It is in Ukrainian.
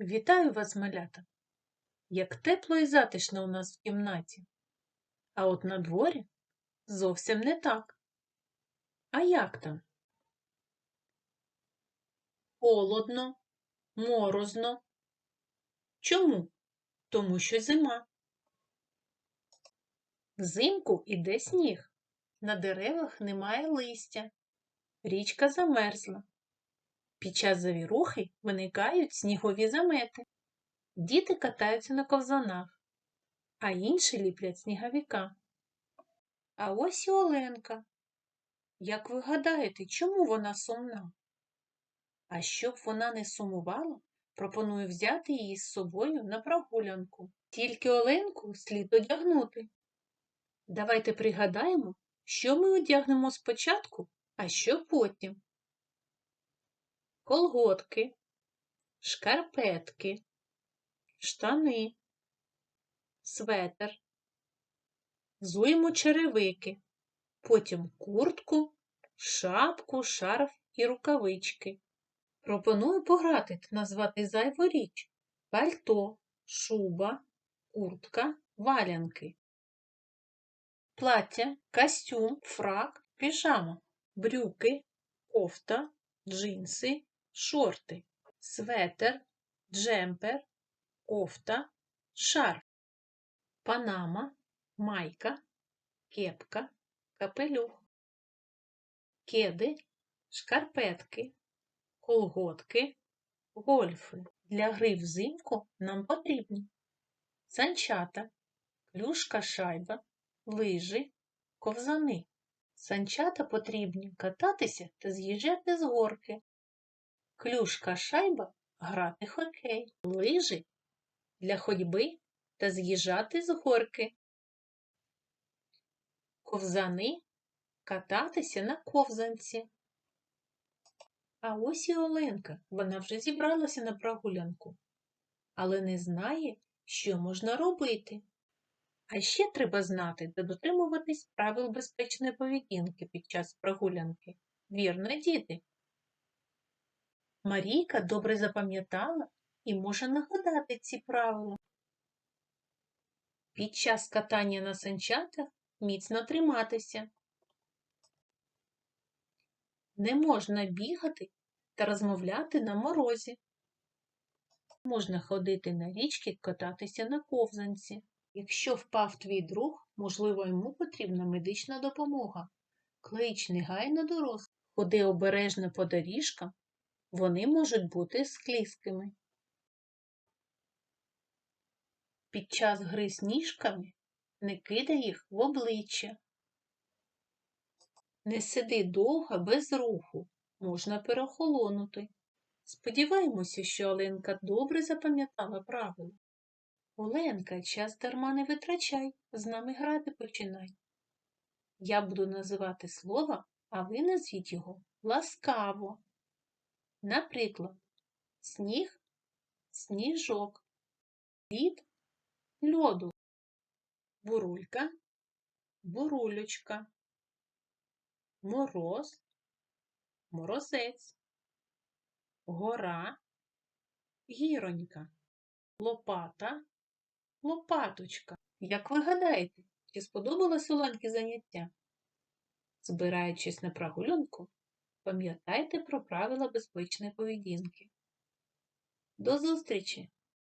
Вітаю вас, малята! Як тепло і затишно у нас в кімнаті. А от на дворі зовсім не так. А як там? Холодно, морозно. Чому? Тому що зима. Взимку іде сніг. На деревах немає листя. Річка замерзла. Під час завірухи виникають снігові замети. Діти катаються на ковзанах, а інші ліплять сніговика. А ось і Оленка. Як ви гадаєте, чому вона сумна? А щоб вона не сумувала, пропоную взяти її з собою на прогулянку. Тільки Оленку слід одягнути. Давайте пригадаємо, що ми одягнемо спочатку, а що потім. Колготки, шкарпетки, штани, светр, взуємо черевики, потім куртку, шапку, шарф і рукавички. Пропоную пограти та назвати зайву річ пальто, шуба, куртка, валянки. Плаття, костюм, фрак, піжама, брюки, кофта, джинси, шорти, светер, джемпер, кофта, шарф, панама, майка, кепка, капелюх, кеди, шкарпетки, колготки, гольфи. Для гри взимку нам потрібні. Санчата, клюшка шайба, лижі, ковзани. Санчата потрібні кататися та з'їжджати з горки. Клюшка шайба грати хокей, лижі для ходьби та з'їжджати з горки. Ковзани кататися на ковзанці. А ось і Оленка, вона вже зібралася на прогулянку, але не знає, що можна робити. А ще треба знати та дотримуватись правил безпечної поведінки під час прогулянки. Вірно, діти. Марійка добре запам'ятала і може нагадати ці правила. Під час катання на санчатах міцно триматися. Не можна бігати та розмовляти на морозі. Можна ходити на річки, кататися на ковзанці. Якщо впав твій друг, можливо, йому потрібна медична допомога. Клич негайно дорослих. Ходи обережно по доріжкам, вони можуть бути склізкими. Під час гри з ніжками не кидай їх в обличчя. Не сиди довго без руху, можна перехолонути. Сподіваємося, що Оленка добре запам'ятала правила. Оленка, час дарма не витрачай, з нами грати починай. Я буду називати слово, а ви назвіть його ласкаво. Наприклад, сніг, сніжок, лід, льоду, бурулька, бурулючка, мороз, морозець, гора, гіронька, лопата, лопаточка. Як ви гадаєте, чи сподобалось Оленки заняття? Збираючись на прогулянку, пам'ятайте про правила безпечної поведінки. До зустрічі!